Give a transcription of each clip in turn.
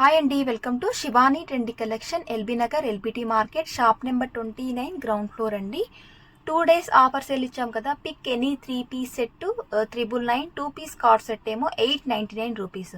Hi అండి welcome to Shivani trendy collection LB Nagar LBT market shop number twenty nine ground floor అండి. Two days offer sale ఇచ్చాం కదా pick any three piece set triple nine two piece cord set ఏమో eight ninety nine rupees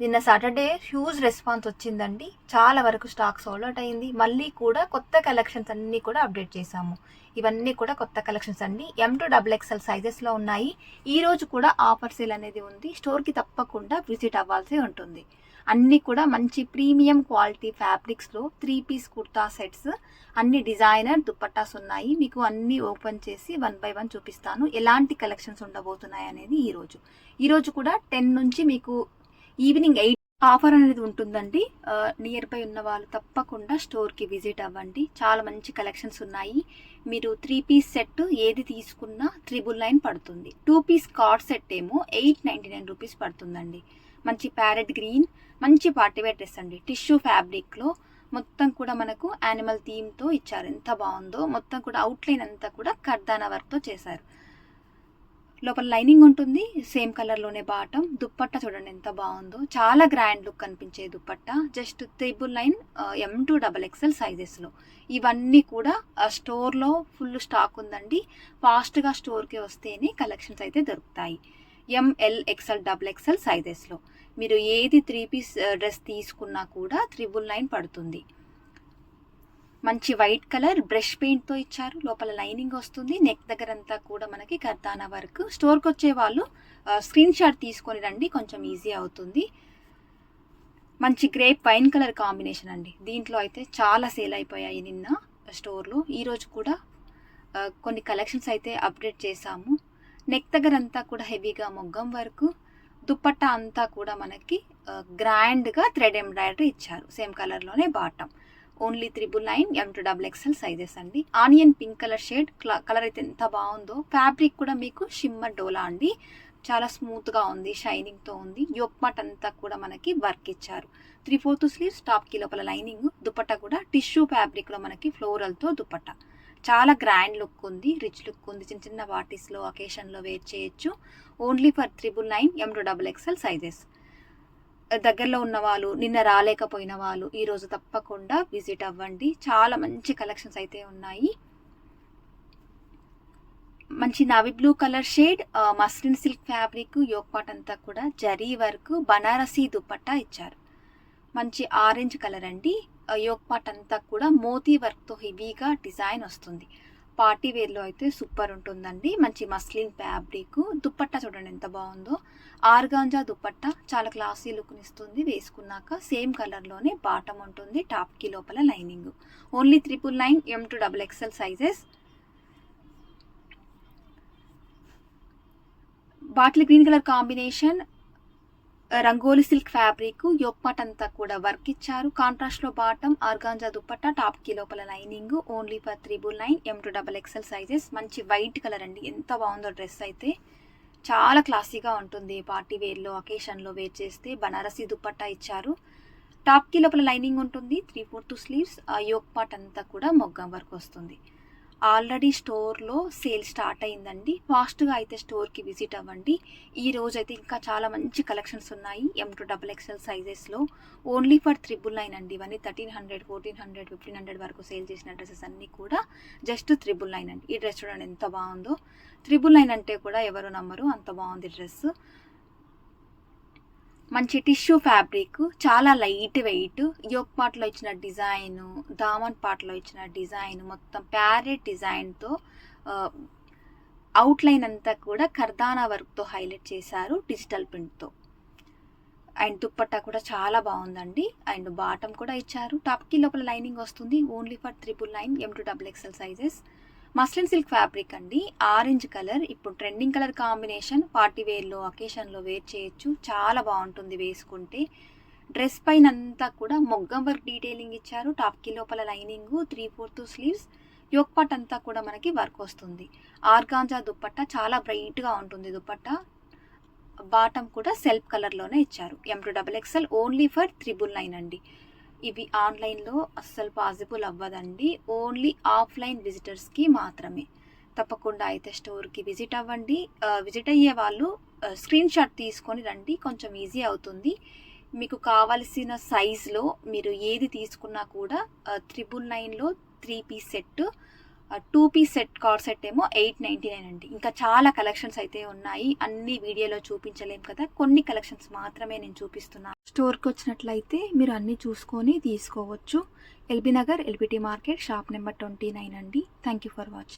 నిన్న Saturday huge response వచ్చిందండి. చాలా వరకు stock sold out అయింది. మళ్ళీ కూడా కొత్త కలెక్షన్స్ అన్నీ కూడా అప్డేట్ చేశాము. ఇవన్నీ కూడా కొత్త కలెక్షన్స్ అండి. ఎం టు డబుల్ ఎక్స్ఎల్ సైజెస్లో ఉన్నాయి. ఈ రోజు కూడా ఆఫర్ సేల్ అనేది ఉంది. స్టోర్కి తప్పకుండా విజిట్ అవ్వాల్సి ఉంటుంది. అన్నీ కూడా మంచి ప్రీమియం క్వాలిటీ ఫ్యాబ్రిక్స్లో త్రీ పీస్ కుర్తా సెట్స్ అన్ని డిజైనర్ దుప్పట్టాస్ ఉన్నాయి. మీకు అన్ని ఓపెన్ చేసి వన్ బై వన్ చూపిస్తాను. ఎలాంటి కలెక్షన్స్ ఉండబోతున్నాయి అనేది ఈరోజు ఈరోజు కూడా టెన్ నుంచి మీకు ఈవినింగ్ ఎయిట్ ఆఫర్ అనేది ఉంటుందండి. నియర్ బై ఉన్న వాళ్ళు తప్పకుండా స్టోర్కి విజిట్ అవ్వండి. చాలా మంచి కలెక్షన్స్ ఉన్నాయి. మీరు త్రీ పీస్ సెట్ ఏది తీసుకున్నా త్రిబుల్ నైన్ పడుతుంది. టూ పీస్ కార్డ్ సెట్ ఏమో ఎయిట్ నైంటీ నైన్ రూపీస్ పడుతుందండి. మంచి ప్యారెట్ గ్రీన్ మంచి పార్టీవేర్ డ్రెస్ అండి. టిష్యూ ఫ్యాబ్రిక్లో మొత్తం కూడా మనకు యానిమల్ థీమ్తో ఇచ్చారు. ఎంత బాగుందో మొత్తం కూడా అవుట్లైన్ అంతా కూడా కర్దానా వర్క్తో చేశారు. లోపల లైనింగ్ ఉంటుంది సేమ్ కలర్లోనే బాటం. దుప్పట్ట చూడండి ఎంత బాగుందో. చాలా గ్రాండ్ లుక్ కనిపించే dupatta. Just triple nine M to double XL సైజెస్లో ఇవన్నీ కూడా స్టోర్లో ఫుల్ స్టాక్ ఉందండి. ఫాస్ట్గా స్టోర్కి వస్తేనే కలెక్షన్స్ అయితే దొరుకుతాయి. ఎంఎల్ ఎక్స్ఎల్ డబుల్ ఎక్స్ఎల్ సైజెస్లో మీరు ఏది త్రీ పీస్ డ్రెస్ తీసుకున్నా కూడా త్రిబుల్ నైన్ పడుతుంది. మంచి వైట్ కలర్ బ్రష్ పెయింట్తో ఇచ్చారు. లోపల లైనింగ్ వస్తుంది. నెక్ దగ్గర అంతా కూడా మనకి కర్దానా వర్క్. స్టోర్కి వచ్చే వాళ్ళు uh, స్క్రీన్ షాట్ తీసుకొని రండి. కొంచెం ఈజీ అవుతుంది. మంచి గ్రేప్ వైన్ కలర్ కాంబినేషన్ అండి. దీంట్లో అయితే చాలా సేల్ అయిపోయాయి నిన్న స్టోర్లో. ఈరోజు కూడా uh, కొన్ని కలెక్షన్స్ అయితే అప్డేట్ చేశాము. నెక్ దగ్గర అంతా కూడా హెవీగా మొగ్గం వరకు దుప్పట్ట అంతా కూడా మనకి గ్రాండ్గా థ్రెడ్ ఎంబ్రాయిడరీ ఇచ్చారు. సేమ్ కలర్లోనే bottom. Only triple nine M to double XL sizes అండి. Onion pink colour shade colour అయితే ఎంత బాగుందో. ఫ్యాబ్రిక్ కూడా మీకు షిమ్మర్ డోలా అండి. చాలా స్మూత్గా ఉంది షైనింగ్తో ఉంది. యోక్మాట్ అంతా కూడా మనకి వర్క్ ఇచ్చారు. త్రీ ఫోర్త్ స్లీవ్స్ టాప్కి లోపల లైనింగ్ దుప్పట్ట కూడా టిష్యూ ఫ్యాబ్రిక్లో మనకి ఫ్లోరల్తో దుప్పట్ట. చాలా గ్రాండ్ లుక్ ఉంది రిచ్ లుక్ ఉంది. చిన్న చిన్న పార్టీస్లో అకేషన్లో వేర్ చేయొచ్చు. Only for triple nine M to double XL sizes దగ్గరలో ఉన్న వాళ్ళు నిన్న రాలేకపోయిన వాళ్ళు ఈరోజు తప్పకుండా విజిట్ అవ్వండి. చాలా మంచి కలెక్షన్స్ అయితే ఉన్నాయి. మంచి navy blue colour shade muslin silk fabric yoke part అంతా కూడా జరీ వర్క్ బనారసీ దుపట్టా ఇచ్చారు. మంచి ఆరెంజ్ కలర్ అండి. యోక్ పాట్ అంతా కూడా మోతీ వర్క్తో హెవీగా డిజైన్ వస్తుంది. పార్టీ వేర్లో అయితే సూపర్ ఉంటుందండి. మంచి మస్లిన్ ఫ్యాబ్రిక్. దుప్పట్టా చూడండి ఎంత బాగుందో. ఆర్గాంజా దుప్పట్టా చాలా క్లాసీ లుక్ని ఇస్తుంది. వేసుకున్నాక సేమ్ కలర్లోనే బాటమ్ ఉంటుంది. టాప్కి లోపల lining. Only triple nine M to double XL sizes. Bottle green colour combination. Rangoli silk fabric యొప్పట్ అంతా కూడా వర్క్ ఇచ్చారు. కాంట్రాస్ట్లో బాటమ్ ఆర్గాంజా దుప్పట్టా టాప్కి లోపల lining only for triple nine M to double XL sizes. మంచి వైట్ కలర్ అండి. ఎంత బాగుందో డ్రెస్ అయితే. చాలా క్లాసీగా ఉంటుంది పార్టీ వేర్లో అకేషన్లో వేర్ చేస్తే. బనారసీ దుప్పట్టా ఇచ్చారు. టాప్కి లోపల లైనింగ్ ఉంటుంది. Three fourth sleeves yoke part అంతా కూడా మొగ్గం వర్క్ వస్తుంది. ఆల్రెడీ స్టోర్లో సేల్ స్టార్ట్ అయిందండి. ఫాస్ట్గా అయితే స్టోర్కి విజిట్ అవ్వండి. ఈ రోజు అయితే ఇంకా చాలా మంచి కలెక్షన్స్ ఉన్నాయి. ఎం టు డబల్ ఎక్స్ఎల్ సైజెస్లో ఓన్లీ ఫర్ త్రిబుల్ నైన్ అండి. ఇవన్నీ thirteen hundred fourteen hundred fifteen hundred వరకు సేల్ చేసిన డ్రెస్సెస్ అన్నీ కూడా జస్ట్ త్రిబుల్ నైన్ అండి. ఈ డ్రెస్ చూడండి ఎంత బాగుందో. త్రిబుల్ నైన్ అంటే కూడా ఎవరు నమ్మరు. అంత బాగుంది డ్రెస్. మంచి టిష్యూ ఫ్యాబ్రిక్ చాలా లైట్ వెయిట్ యోక్ పాట్లో ఇచ్చిన డిజైన్ దామన్ పాట్లో ఇచ్చిన డిజైన్ మొత్తం ప్యారెట్ డిజైన్తో అవుట్లైన్ అంతా కూడా కర్దానా వర్క్తో హైలైట్ చేశారు డిజిటల్ ప్రింట్తో. అండ్ దుప్పట్టా కూడా చాలా బాగుందండి. అండ్ బాటమ్ కూడా ఇచ్చారు. టాప్కి లోపల లైనింగ్ వస్తుంది. Only for triple nine M to double XL sizes muslin silk fabric అండి. ఆరెంజ్ కలర్ ఇప్పుడు ట్రెండింగ్ కలర్ కాంబినేషన్ పార్టీ వేర్లో అకేషన్లో వేర్ చేయొచ్చు. చాలా బాగుంటుంది వేసుకుంటే. డ్రెస్ పైన అంతా కూడా మొగ్గం వర్క్ డీటెయిలింగ్ ఇచ్చారు. టాప్కి లోపల lining three fourth sleeves yoke part అంతా కూడా మనకి వర్క్ వస్తుంది. ఆర్గాంజా దుప్పట్ట చాలా బ్రైట్గా ఉంటుంది దుప్పట్ట. బాటమ్ కూడా సెల్ఫ్ కలర్లోనే ఇచ్చారు. M to double XL only for triple nine అండి. ఇవి ఆన్లైన్లో అస్సలు పాసిబుల్ అవ్వదండి. ఓన్లీ ఆఫ్లైన్ విజిటర్స్కి మాత్రమే. తప్పకుండా అయితే స్టోర్కి విజిట్ అవ్వండి. విజిట్ అయ్యే వాళ్ళు స్క్రీన్ షాట్ తీసుకొని రండి. కొంచెం ఈజీ అవుతుంది. మీకు కావలసిన సైజులో మీరు ఏది తీసుకున్నా కూడా త్రిబుల్ నైన్లో three piece set two piece set car set ఏమో ఎయిట్ నైంటీ నైన్ అండి. ఇంకా చాలా కలెక్షన్స్ అయితే ఉన్నాయి. అన్ని వీడియోలో చూపించలేం కదా. కొన్ని కలెక్షన్స్ మాత్రమే నేను చూపిస్తున్నాను స్టోర్కి వచ్చినట్లయితే మీరు అన్నీ చూసుకొని తీసుకోవచ్చు. LB Nagar LBT market shop number twenty nine అండి. Thank you for watching